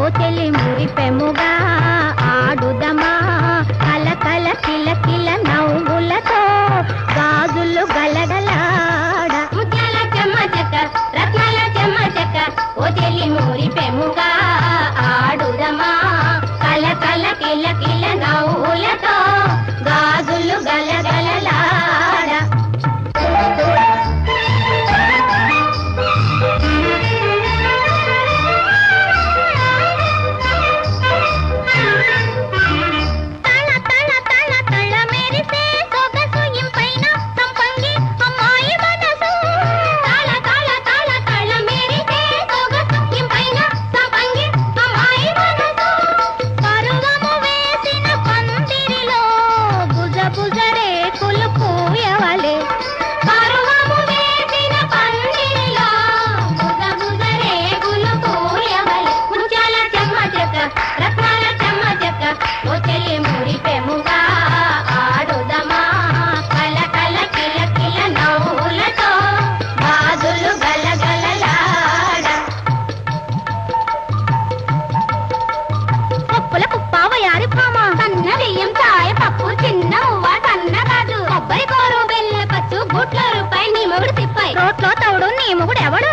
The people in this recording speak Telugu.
ఓ తెలి మురిపెముగా ఆడుదమా? నీ మొగుడు తిప్పాయి. రోట్లో తవుడు నీ మొగుడు ఎవడు?